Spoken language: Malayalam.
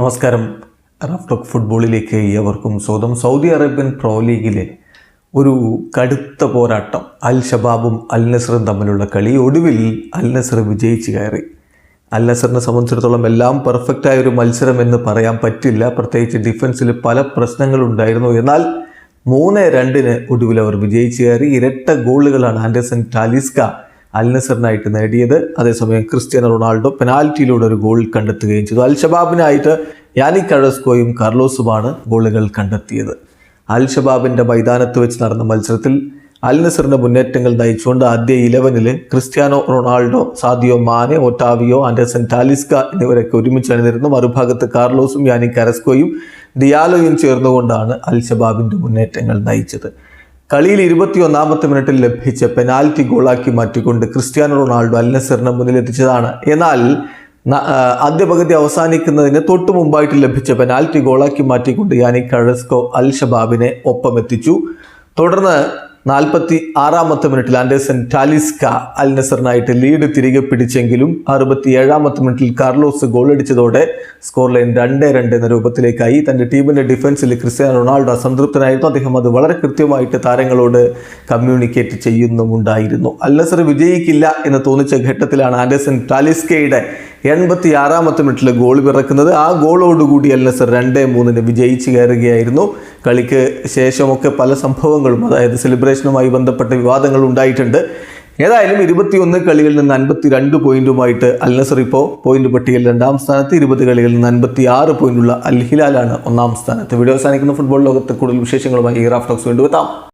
നമസ്കാരം. റഫ് ടോക്ക് ഫുട്ബോളിലേക്ക് ഏവർക്കും സ്വാഗതം. സൗദി അറേബ്യൻ പ്രോ ലീഗിലെ ഒരു കടുത്ത പോരാട്ടം. അൽ ഷബാബും അൽ നസറും തമ്മിലുള്ള കളി. ഒടുവിൽ അൽ നസർ വിജയിച്ച് കയറി. അൽ നസറിനെ സംബന്ധിച്ചിടത്തോളം എല്ലാം പെർഫെക്റ്റായ ഒരു മത്സരം എന്ന് പറയാൻ പറ്റില്ല. പ്രത്യേകിച്ച് ഡിഫൻസിൽ പല പ്രശ്നങ്ങളുണ്ടായിരുന്നു. എന്നാൽ മൂന്ന് രണ്ടിന് ഒടുവിൽ അവർ വിജയിച്ച് കയറി. ഇരട്ട ഗോളുകളാണ് ആൻഡേഴ്സൺ ടാലിസ്ക അൽ നസറിനായിട്ട് നേടിയത്. അതേസമയം ക്രിസ്ത്യാനോ റൊണാൾഡോ പെനാൽറ്റിയിലൂടെ ഒരു ഗോൾ കണ്ടെത്തുകയും ചെയ്തു. അൽ ഷബാബിനായിട്ട് യാനി കഴസ്കോയും കാർലോസുമാണ് ഗോളുകൾ കണ്ടെത്തിയത്. അൽ ഷബാബിന്റെ മൈതാനത്ത് വെച്ച് നടന്ന മത്സരത്തിൽ അൽ നസറിന്റെ മുന്നേറ്റങ്ങൾ നയിച്ചുകൊണ്ട് ആദ്യ ഇലവനിൽ Cristiano Ronaldo Sadio Mane Otavio Anderson Talisca എന്നിവരൊക്കെ ഒരുമിച്ച് അണിനിരുന്നു. മറുഭാഗത്ത് കാർലോസും യാനി കരസ്കോയും ഡിയാലോയും ചേർന്നുകൊണ്ടാണ് അൽ ഷബാബിന്റെ മുന്നേറ്റങ്ങൾ നയിച്ചത്. കളിയിൽ ഇരുപത്തിയൊന്നാമത്തെ മിനിറ്റിൽ ലഭിച്ച പെനാൽറ്റി ഗോളാക്കി മാറ്റിക്കൊണ്ട് ക്രിസ്ത്യാനോ റൊണാൾഡോ അൽ നസറിനെ മുന്നിലെത്തിച്ചതാണ്. എന്നാൽ ആദ്യ പകുതി അവസാനിക്കുന്നതിന് തൊട്ടു മുമ്പായിട്ട് ലഭിച്ച പെനാൽറ്റി ഗോളാക്കി മാറ്റിക്കൊണ്ട് യാനി കഴസ്കോ അൽ ഷബാബിനെ ഒപ്പമെത്തിച്ചു. തുടർന്ന് നാൽപ്പത്തി ആറാമത്തെ മിനിറ്റിൽ ആൻഡേഴ്സൺ ടാലിസ്ക അൽ നസറിനായിട്ട് ലീഡ് തിരികെ പിടിച്ചെങ്കിലും അറുപത്തി ഏഴാമത്തെ മിനിറ്റിൽ കാർലോസ് ഗോളടിച്ചതോടെ സ്കോർ ലൈൻ രണ്ട് രണ്ട് എന്ന രൂപത്തിലേക്കായി. തന്റെ ടീമിന്റെ ഡിഫൻസിൽ ക്രിസ്ത്യാനോ റൊണാൾഡോ അസംതൃപ്തനായിരുന്നു അദ്ദേഹം അത് വളരെ കൃത്യമായിട്ട് താരങ്ങളോട് കമ്മ്യൂണിക്കേറ്റ് ചെയ്യുന്നുമുണ്ടായിരുന്നു. അൽ നസർ വിജയിക്കില്ല എന്ന് തോന്നിച്ച ഘട്ടത്തിലാണ് ആൻഡേഴ്സൺ ടാലിസ്കയുടെ എൺപത്തി ആറാമത്തെ മിനിറ്റിൽ ഗോൾ പിറക്കുന്നത്. ആ ഗോളോടുകൂടി അൽ നസർ രണ്ടേ മൂന്നിന് വിജയിച്ച് കയറുകയായിരുന്നു. കളിക്ക് ശേഷമൊക്കെ പല സംഭവങ്ങളും അതായത് സെലിബ്രേഷനുമായി ബന്ധപ്പെട്ട വിവാദങ്ങൾ ഉണ്ടായിട്ടുണ്ട്. ഏതായാലും ഇരുപത്തിയൊന്ന് കളികളിൽ നിന്ന് അൻപത്തി രണ്ട് പോയിന്റുമായിട്ട് അൽ നസർ ഇപ്പോൾ പോയിന്റ് പട്ടികയിൽ രണ്ടാം സ്ഥാനത്ത് ഇരുപത് കളികളിൽ നിന്ന് അൻപത്തി ആറ് പോയിന്റുള്ള അൽ ഹിലാലാണ് ഒന്നാം സ്ഥാനത്ത്. വീഡിയോ അവസാനിക്കുന്ന. ഫുട്ബോൾ ലോകത്തെ കൂടുതൽ വിശേഷങ്ങളുമായി ഈ റാഫ്റ്റോക്സ് വീണ്ടും എത്താം.